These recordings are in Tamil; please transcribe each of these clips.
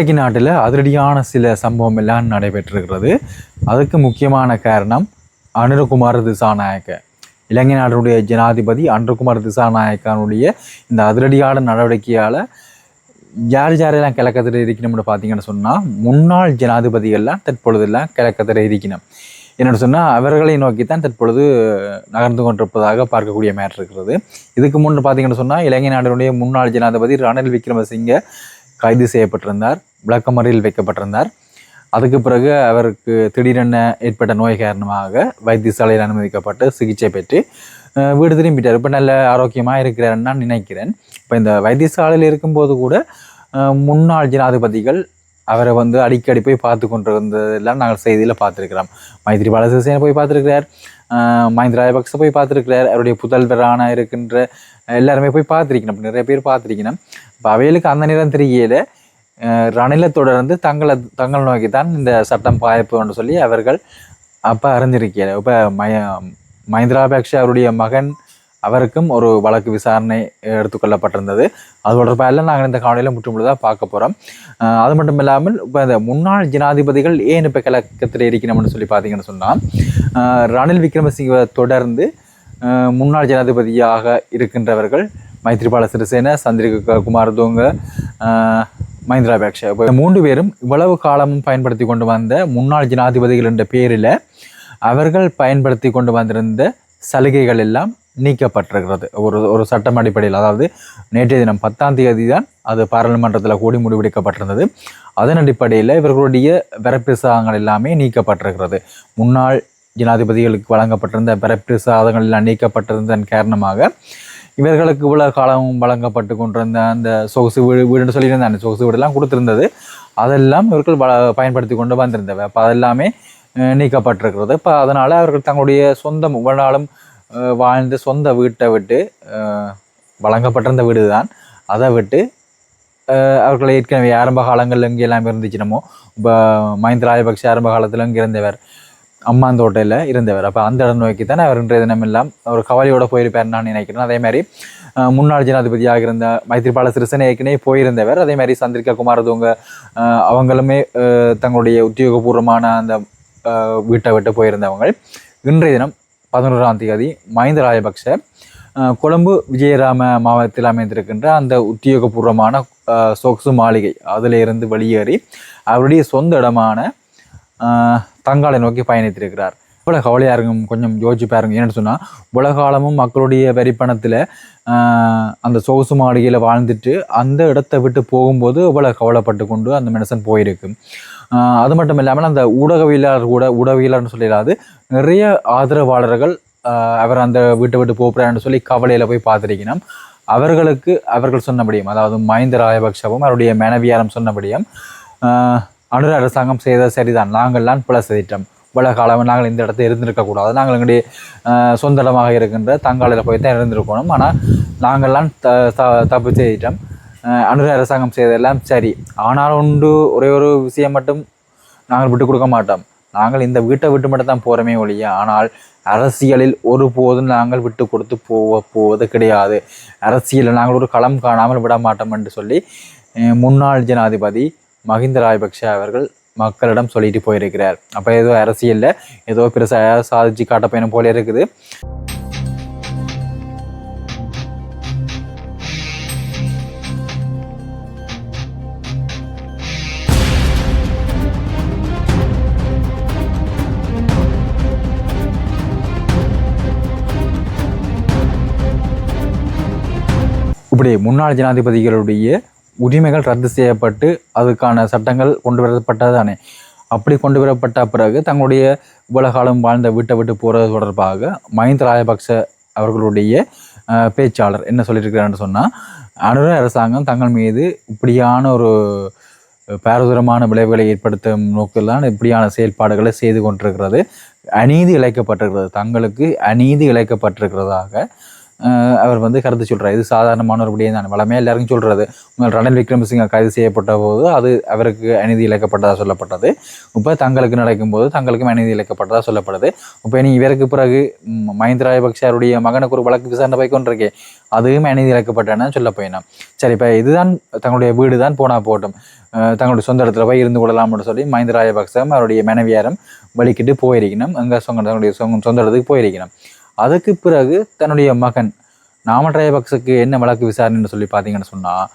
இன்றைக்கு நாட்டில் அதிரடியான சில சம்பவம் எல்லாம் நடைபெற்றிருக்கிறது. அதுக்கு முக்கியமான காரணம் அனுரகுமார் திசாநாயக்க. இலங்கை நாட்டினுடைய ஜனாதிபதி அனுரகுமார் திசாநாயக்கனுடைய இந்த அதிரடியான நடவடிக்கையால் யார் யாரெல்லாம் கிழக்கத்தில் இருக்கணும்னு பார்த்தீங்கன்னு சொன்னால் முன்னாள் ஜனாதிபதிகள்லாம் தற்பொழுதெல்லாம் கிழக்கத்தில் இருக்கணும். என்னென்னு சொன்னால் அவர்களை நோக்கி தான் தற்பொழுது நகர்ந்து கொண்டிருப்பதாக பார்க்கக்கூடிய மேட் இருக்கிறது. இதுக்கு முன்பு பார்த்தீங்கன்னு சொன்னால் இலங்கை நாட்டினுடைய முன்னாள் ஜனாதிபதி ரணில் விக்ரமசிங்க கைது செய்யப்பட்டிருந்தார் விளக்கமறியல் வைக்கப்பட்டிருந்தார். அதுக்கு பிறகு அவருக்கு திடீரென ஏற்பட்ட நோய் காரணமாக வைத்தியசாலையில் அனுமதிக்கப்பட்டு சிகிச்சை பெற்று வீடு திரும்பிட்டார் இப்போ நல்ல ஆரோக்கியமாக இருக்கிறாருன்னு நான் நினைக்கிறேன். இப்போ இந்த வைத்தியசாலையில் இருக்கும்போது கூட முன்னாள் ஜனாதிபதிகள் அவரை வந்து அடிக்கடி போய் பார்த்து கொண்டிருந்ததெல்லாம் நாங்கள் செய்தியில் பார்த்துருக்கிறோம். மைத்ரிபால சிறிசேன போய் பார்த்துருக்கிறார். மஹிந்த ராஜபக்ச போய் பார்த்துருக்கிறார். அவருடைய புதல்வரான இருக்கின்ற எல்லாருமே போய் பார்த்துருக்கணும். நிறைய பேர் பார்த்துருக்கணும். இப்போ அவைகளுக்கு அந்த நேரம் தெரியல ரணில தொடர்ந்து தங்களை தங்கள் நோக்கி தான் இந்த சட்டம் பாய்ப்புன்னு சொல்லி அவர்கள் அப்போ அறிஞ்சிருக்கிறார் இப்போ மய மஹிந்திராபேக்ஷ அவருடைய மகன் அவருக்கும் ஒரு வழக்கு விசாரணை எடுத்துக்கொள்ளப்பட்டிருந்தது அது தொடர்பாக எல்லாம் நாங்கள் இந்த காணொலியில் முற்றுமுழுதாக பார்க்க போகிறோம் அது மட்டும் இல்லாமல் இப்போ இந்த முன்னாள் ஜனாதிபதிகள் ஏன் இப்போ கிழக்கத்தில் இருக்கணும்னு சொல்லி பார்த்தீங்கன்னு சொன்னால் ரணில் விக்ரமசிங்க தொடர்ந்து முன்னாள் ஜனாதிபதியாக இருக்கின்றவர்கள் மைத்ரிபால சிறிசேன சந்திரிகா குமார் தோங்க பேக்ஷா. இப்போ இந்த மூன்று பேரும் இவ்வளவு காலமும் பயன்படுத்தி கொண்டு வந்த முன்னாள் ஜனாதிபதிகள் என்ற பேரில் அவர்கள் பயன்படுத்தி கொண்டு வந்திருந்த சலுகைகள் எல்லாம் நீக்கப்பட்டிருக்கிறது. ஒரு ஒரு சட்டம் அடிப்படையில் அதாவது நேற்றைய தினம் பத்தாம் தேதி தான் அது பாராளுமன்றத்தில் கூடி முடிவெடுக்கப்பட்டிருந்தது. அதன் அடிப்படையில் இவர்களுடைய வரப்பிரசாதங்கள் எல்லாமே நீக்கப்பட்டிருக்கிறது. முன்னாள் ஜனாதிபதிகளுக்கு வழங்கப்பட்டிருந்த வரப்பிரசாதங்கள் எல்லாம் நீக்கப்பட்டிருந்ததன் காரணமாக இவர்களுக்கு இவ்வளவு காலமும் வழங்கப்பட்டு கொண்டிருந்த அந்த சொகுசு வீடு வீடுன்னு சொல்லியிருந்த அந்த சொகுசு வீடெல்லாம் கொடுத்துருந்தது. அதெல்லாம் இவர்கள் வ- பயன்படுத்தி கொண்டு வந்திருந்தவை. அப்போ அதெல்லாமே நீக்கப்பட்டிருக்கிறது. இப்போ அதனால் அவர்கள் தங்களுடைய சொந்த இவ்வளவு நாளும் வாழ்ந்த சொந்த வீட்டை விட்டு வழங்கப்பட்டிருந்த வீடு தான் அதை விட்டு அவர்களை அவர்கள் ஏற்கனவே ஆரம்ப காலங்களில் எங்கெல்லாம் இருந்துச்சுனமோ இப்போ மஹிந்த ராஜபக்ஷ ஆரம்ப காலத்தில் இங்கே இருந்தவர். அம்மாந்தோட்டையில் இருந்தவர். அப்போ அந்த இடம் நோக்கி தானே அவர் இன்றைய தினம் எல்லாம் ஒரு கவலையோட போயிருப்பார் நான் நினைக்கிறேன். அதே மாதிரி முன்னாள் ஜனாதிபதியாக இருந்த மைத்ரிபால சிறிசேன ஏற்கனவே போயிருந்தவர். அதே மாதிரி சந்திரிகா குமாரதுவங்க அவங்களுமே தங்களுடைய உத்தியோகபூர்வமான அந்த வீட்டை விட்டு போயிருந்தவங்க. இன்றைய தினம் பதினோராம் தேதி மஹிந்த ராஜபக்ஷ கொழும்பு விஜயராம மாவட்டத்தில் அமைந்திருக்கின்ற அந்த உத்தியோகபூர்வமான சொக்சு மாளிகை. அதில் இருந்து வெளியேறி அவருடைய சொந்த இடமான தங்காலை நோக்கி பயணித்திருக்கிறார். இவ்வளோ கவலையாக இருக்கும் கொஞ்சம் யோசிச்சு பாருங்க. சொன்னால் உலகாலமும் மக்களுடைய வரிப்பணத்தில் அந்த சொகுசு மாளிகையில் வாழ்ந்துட்டு அந்த இடத்தை விட்டு போகும்போது இவ்வளோ கவலைப்பட்டு கொண்டு அந்த மனுஷன் போயிருக்கு. அது மட்டும் இல்லாமல் அந்த ஊடகவியலாளர் கூட ஊடகவியலாளர்னு சொல்லிடாது நிறைய ஆதரவாளர்கள் அவர் அந்த வீட்டை விட்டு போகிறான்னு சொல்லி கவலையில் போய் பார்த்துருக்கணும். அவர்களுக்கு அவர்கள் சொன்னபடியும் அதாவது மஹிந்த ராயபக்ஷவும் அவருடைய மனைவியாரும் சொன்னபடியும் முடியும் அனுர அரசாங்கம் செய்தது சரிதான். நாங்கள்லாம் பிழை செய்திட்டோம். இவ்வளவு காலம் நாங்கள் இந்த இடத்துல இருந்திருக்கக்கூடாது. நாங்கள் எங்களுடைய ஆஹ் சொந்த இடமாக இருக்கின்ற தங்காலையில் போய் தான் இருந்திருக்கணும். ஆனால் நாங்கள்லாம் த த- தப்பு செய்திட்டோம். அனுர அரசாங்கம் செய்ததெல்லாம் சரி. ஆனால் உண்டு ஒரே ஒரு விஷயம் மட்டும் நாங்கள் விட்டு கொடுக்க மாட்டோம். நாங்கள் இந்த வீட்டை விட்டு மட்டும் தான் போகிறோமே ஒழிய ஆனால் அரசியலில் ஒருபோதும் நாங்கள் விட்டு கொடுத்து போக போவது கிடையாது. அரசியலில் நாங்கள் ஒரு களம் காணாமல் விட மாட்டோம் என்று சொல்லி முன்னாள் ஜனாதிபதி மஹிந்த ராஜபக்ஷ அவர்கள் மக்களிடம் சொல்லிட்டு போயிருக்கிறார். அப்போ ஏதோ அரசியலில் ஏதோ பெருசாக சாதிச்சு காட்ட பயணம் போல இருக்குது. இப்படி முன்னாள் ஜனாதிபதிகளுடைய உரிமைகள் ரத்து செய்யப்பட்டு அதுக்கான சட்டங்கள் கொண்டு வரப்பட்டதானே அப்படி கொண்டு வரப்பட்ட பிறகு தங்களுடைய இவ்வளவு காலம் வாழ்ந்த வீட்டை விட்டு போகிறது தொடர்பாக மஹிந்த ராஜபக்ச அவர்களுடைய பேச்சாளர் என்ன சொல்லியிருக்கிறான்னு சொன்னால் அனுர அரசாங்கம் தங்கள் மீது இப்படியான ஒரு பாரதூரமான விளைவுகளை ஏற்படுத்தும் நோக்கில் தான் இப்படியான செயல்பாடுகளை செய்து கொண்டிருக்கிறது. அநீதி இழைக்கப்பட்டிருக்கிறது. தங்களுக்கு அநீதி இழைக்கப்பட்டிருக்கிறதாக அவர் வந்து கருத்து சொல்கிறார் இது சாதாரணமான ஒரு விடயம் தான். வளமே எல்லாருக்கும் சொல்கிறது உங்கள் ரணில் விக்ரமசிங்க கைது செய்யப்பட்ட போது அது அவருக்கு அநீதி இழக்கப்பட்டதாக சொல்லப்பட்டது. இப்போ தங்களுக்கு நடக்கும்போது தங்களுக்கும் அநீதி இழக்கப்பட்டதாக சொல்லப்படுது. இப்போ இனி இவருக்கு பிறகு மஹிந்த ராஜபக்சாருடைய அவருடைய மகனுக்கு ஒரு வழக்கு விசாரணை போய் கொண்டிருக்கே. அதுவும் அநீதி இழைக்கப்பட்டன சொல்ல போயினோம். சரி இப்போ இதுதான் தங்களுடைய வீடு தான் போனால் போட்டும். தங்களுடைய சொந்த இடத்துல போய் இருந்து கொள்ளலாம்னு சொல்லி மஹிந்த ராஜபக்சம் அவருடைய மனைவியாரும் வலிக்கிட்டு போயிருக்கணும். அங்கே சொங்க தங்களுடைய சொந்த இடத்துக்கு போயிருக்கணும். அதுக்கு பிறகு தன்னுடைய மகன் நாமல் ராஜபக்சக்கு என்ன வழக்கு விசாரணைன்னு சொல்லி பார்த்தீங்கன்னு சொன்னால்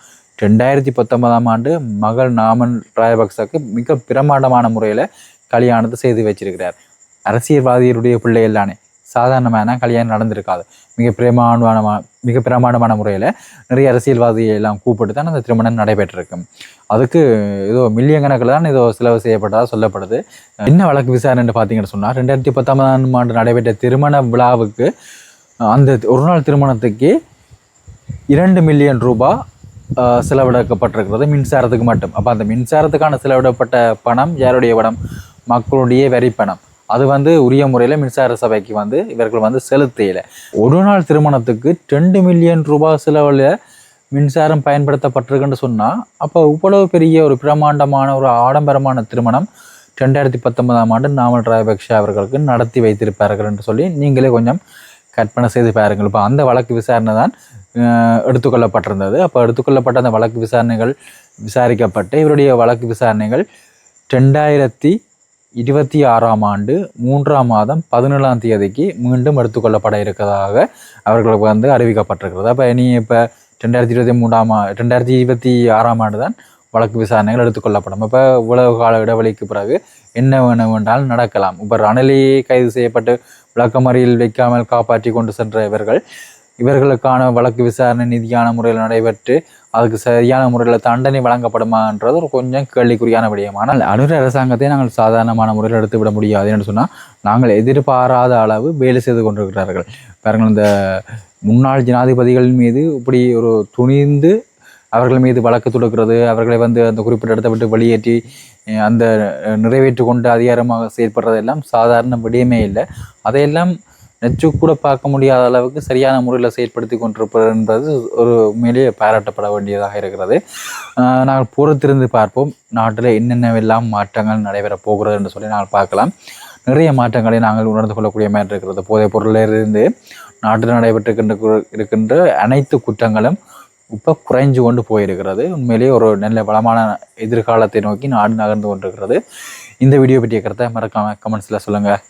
ரெண்டாயிரத்தி பத்தொன்பதாம் ஆண்டு மகள் நாமன் ராஜபக்சக்கு மிக பிரமாண்டமான முறையில் கல்யாணத்தை செய்து வச்சிருக்கிறார். அரசியல்வாதியருடைய பிள்ளை எல்லானே சாதாரணமான கல்யாணம் நடந்திருக்காது. மிக பிரமாண்டமான மிக பிரமாண்டமான முறையில் நிறைய அரசியல்வாதியை எல்லாம் கூப்பிட்டு தான் அந்த திருமணம் நடைபெற்றிருக்கும். அதுக்கு ஏதோ மில்லியன் கணக்கில் தான் ஏதோ செலவு செய்யப்பட்டதாக சொல்லப்படுது. என்ன வழக்கு விசாரணைன்னு பார்த்தீங்கன்னு சொன்னால் ரெண்டாயிரத்தி பத்தொன்பதாம் ஆண்டு நடைபெற்ற திருமண விழாவுக்கு அந்த ஒரு நாள் திருமணத்துக்கு இரண்டு மில்லியன் ரூபாய் செலவிடப்பட்டிருக்கிறது மின்சாரத்துக்கு மட்டும். அப்போ அந்த மின்சாரத்துக்கான செலவிடப்பட்ட பணம் யாருடைய பணம்? மக்களுடைய வரி பணம். அது வந்து உரிய முறையில் மின்சார சபைக்கு வந்து இவர்கள் வந்து செலுத்தையில். ஒரு நாள் திருமணத்துக்கு ரெண்டு மில்லியன் ரூபாய் செலவில் மின்சாரம் பயன்படுத்தப்பட்டிருக்குன்னு சொன்னால் அப்போ இவ்வளவு பெரிய ஒரு பிரமாண்டமான ஒரு ஆடம்பரமான திருமணம் ரெண்டாயிரத்தி பத்தொன்பதாம் ஆண்டு நாமல் ராஜபக்ஷ அவர்களுக்கு நடத்தி வைத்திருப்பார்கள் என்று சொல்லி நீங்களே கொஞ்சம் கற்பனை செய்து பாருங்கள். இப்போ அந்த வழக்கு விசாரணை தான் எடுத்துக்கொள்ளப்பட்டிருந்தது. அப்போ எடுத்துக்கொள்ளப்பட்ட அந்த வழக்கு விசாரணைகள் விசாரிக்கப்பட்டு இவருடைய வழக்கு விசாரணைகள் ரெண்டாயிரத்தி இருபத்தி ஆறாம் ஆண்டு மூன்றாம் மாதம் பதினேழாம் தேதிக்கு மீண்டும் எடுத்துக்கொள்ளப்பட இருக்கிறதாக அவர்களுக்கு வந்து அறிவிக்கப்பட்டிருக்கிறது. அப்போ இனி இப்போ ரெண்டாயிரத்தி இருபத்தி மூன்றாம் ரெண்டாயிரத்தி இருபத்தி ஆறாம் ஆண்டு தான் வழக்கு விசாரணைகள் எடுத்துக்கொள்ளப்படும். இப்போ இவ்வளவு கால இடைவெளிக்கு பிறகு என்ன வேணும் என்றால் நடக்கலாம். இப்போ ரணிலேயே கைது செய்யப்பட்டு விளக்கமறியில் வைக்காமல் காப்பாற்றி கொண்டு சென்ற இவர்கள் இவர்களுக்கான வழக்கு விசாரணை நீதியான முறையில் நடைபெற்று அதுக்கு சரியான முறையில் தண்டனை வழங்கப்படுமான்றது ஒரு கொஞ்சம் கேள்விக்குறியான விடயம் ஆனால் அனுர அரசாங்கத்தை நாங்கள் சாதாரணமான முறையில் எடுத்து விட முடியாது என்று சொன்னால் நாங்கள் எதிர்பாராத அளவு வேலை செய்து கொண்டிருக்கிறார்கள். பாருங்கள் இந்த முன்னாள் ஜனாதிபதிகள் மீது இப்படி ஒரு துணிந்து அவர்கள் மீது வழக்கு தொடுக்கிறது அவர்களை வந்து அந்த குறிப்பிட்ட இடத்தை விட்டு வெளியேற்றி அந்த நிறைவேற்றி கொண்டு அதிகாரமாக செயற்படுறதெல்லாம் சாதாரண விடயமே இல்லை. அதையெல்லாம் நெச்சு கூட பார்க்க முடியாத அளவுக்கு சரியான முறையில் செயல்படுத்தி கொண்டிருப்பது என்பது ஒரு உண்மையிலேயே பாராட்டப்பட வேண்டியதாக இருக்கிறது. நாங்கள் பொறுத்திருந்து பார்ப்போம். நாட்டில் என்னென்னவெல்லாம் மாற்றங்கள் நடைபெறப் போகிறது என்று சொல்லி நாங்கள் பார்க்கலாம். நிறைய மாற்றங்களை நாங்கள் உணர்ந்து கொள்ளக்கூடிய மாதிரி இருக்கிறது. போதைப் பொருளிலிருந்து நாட்டில் நடைபெற்றிருக்கின்ற இருக்கின்ற அனைத்து குற்றங்களும் இப்போ குறைஞ்சு கொண்டு போயிருக்கிறது. உண்மையிலேயே ஒரு நல்ல வளமான எதிர்காலத்தை நோக்கி நாடு நகர்ந்து கொண்டிருக்கிறது. இந்த வீடியோ பற்றிய கருத்தை மறக்காமல் கமெண்ட்ஸில் சொல்லுங்கள்